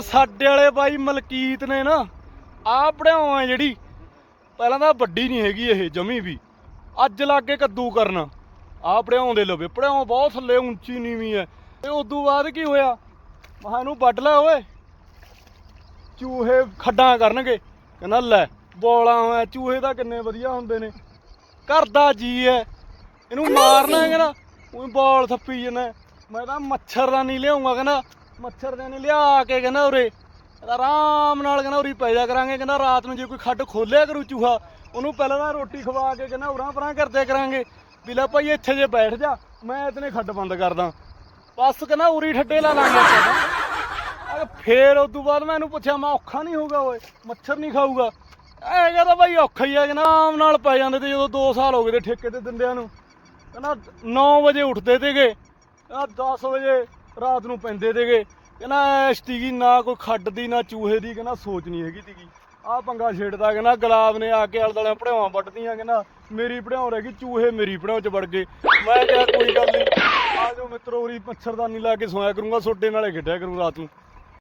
ਆ ਸਾਡੇ ਵਾਲੇ ਬਾਈ ਮਲਕੀਤ ਨੇ ਨਾ ਆ ਪੜਿਆਉ ਆ ਜਿਹੜੀ, ਪਹਿਲਾਂ ਤਾਂ ਵੱਡੀ ਨਹੀਂ ਹੈਗੀ ਇਹ ਜਮੀ ਵੀ, ਅੱਜ ਲੱਗ ਕੱਦੂ ਕਰਨ ਆ ਪੜਿਆਉ ਦੇ ਲਵੇ ਪੜਿਆਉ ਬਹੁਤ ਥੱਲੇ ਉੱਚੀ ਨੀਵੀਂ ਹੈ, ਤੇ ਉਦੋਂ ਬਾਅਦ ਕੀ ਹੋਇਆ? ਮਹਾਂ ਇਹਨੂੰ ਵੱਢ ਲੈ ਓਏ। ਚੂਹੇ ਖੱਡਾਂ ਕਰਨਗੇ, ਕਹਿੰਦਾ ਲੈ, ਬੋਲਾ ਹੋਇਆ, ਚੂਹੇ ਤਾਂ ਕਿੰਨੇ ਵਧੀਆ ਹੁੰਦੇ ਨੇ ਘਰ ਦਾ ਜੀ ਹੈ, ਇਹਨੂੰ ਮਾਰਨਾ ਕਹਿੰਦਾ, ਉਹ ਬਾਲ ਥੱਪੀ ਜਨਾ ਮੈਂ ਤਾਂ ਮੱਛਰ ਦਾ ਮੱਛਰਦਾਨੀ ਲਿਆਉਂਗਾ, ਕਹਿੰਦਾ ਮੱਛਰਦਾਨੀ ਲਿਆ ਕੇ ਕਹਿੰਦਾ ਉਰੇ। ਕਹਿੰਦਾ ਆਰਾਮ ਨਾਲ ਕਹਿੰਦਾ ਉਰੀ ਪੈ ਜਾ ਕਰਾਂਗੇ। ਕਹਿੰਦਾ ਰਾਤ ਨੂੰ ਜੇ ਕੋਈ ਖੱਡ ਖੋਲਿਆ ਕਰੂ ਚੂਹਾ, ਉਹਨੂੰ ਪਹਿਲਾਂ ਤਾਂ ਰੋਟੀ ਖਵਾ ਕੇ ਕਹਿੰਦਾ ਉਰਾਂ ਪਰਾਂ ਕਰਦੇ ਕਰਾਂਗੇ। ਵੀ ਲੈ ਭਾਈ ਇੱਥੇ ਜੇ ਬੈਠ ਜਾ, ਮੈਂ ਇਤਨੇ ਖੱਡ ਬੰਦ ਕਰਦਾ। ਬਸ ਕਹਿੰਦਾ ਉਰੀ ਠੱਡੇ ਲਾ ਲਾਂਗੇ ਆਪਾਂ ਫੇਰ ਉਸ ਤੋਂ ਬਾਅਦ ਮੈਂ ਇਹਨੂੰ ਪੁੱਛਿਆ, ਮੈਂ ਔਖਾ ਨਹੀਂ ਹੋਊਗਾ ਓਏ, ਮੱਛਰ ਨਹੀਂ ਖਾਊਗਾ। ਇਹ ਕਹਿੰਦਾ ਭਾਈ ਔਖਾ ਹੀ ਆ, ਕਹਿੰਦਾ ਆਰਾਮ ਨਾਲ ਪੈ ਜਾਂਦੇ ਤੇ ਜਦੋਂ 2 ਸਾਲ ਹੋ ਗਏ ਤੇ ਠੇਕੇ ਤੇ ਦਿੰਦਿਆਂ ਨੂੰ। ਕਹਿੰਦਾ 9 ਵਜੇ ਉੱਠਦੇ ਤੇਗੇ ਕਹਿੰਦਾ 10 ਵਜੇ ਰਾਤ ਨੂੰ ਪੈਂਦੇ ਤੇਗੇ ਕਹਿੰਦਾ, ਐਸ਼ ਤੀਗੀ, ਨਾ ਕੋਈ ਖੱਡ ਦੀ, ਨਾ ਚੂਹੇ ਦੀ, ਕਹਿੰਦਾ ਸੋਚ ਨਹੀਂ ਹੈਗੀ ਤੀਗੀ। ਆ ਪੰਗਾ ਛੇੜਦਾ, ਕਹਿੰਦਾ, ਗੁਲਾਬ ਨੇ ਆ ਕੇ ਆਲ ਦਲਿਆਂ ਪੜਾਵਾਂ ਵੱਢਦੀਆਂ ਕਹਿੰਦਾ, ਮੇਰੀ ਪੜਾਉ ਰਹਿ ਗਈ, ਚੂਹੇ ਮੇਰੀ ਪੜਾਉ ਚ ਵੜ ਗਏ। ਮੈਂ ਕਿਹਾ, ਕੋਈ ਗੱਲ ਨਹੀਂ ਆ ਜਾਓ ਮਿੱਤਰੋ, ਉਰੀ ਮੱਛਰਦਾਨੀ ਲਾ ਕੇ ਸੋਇਆ ਕਰੂੰਗਾ, ਸੋਡੇ ਨਾਲੇ ਖੇਡਿਆ ਕਰੂੰ ਰਾਤ ਨੂੰ।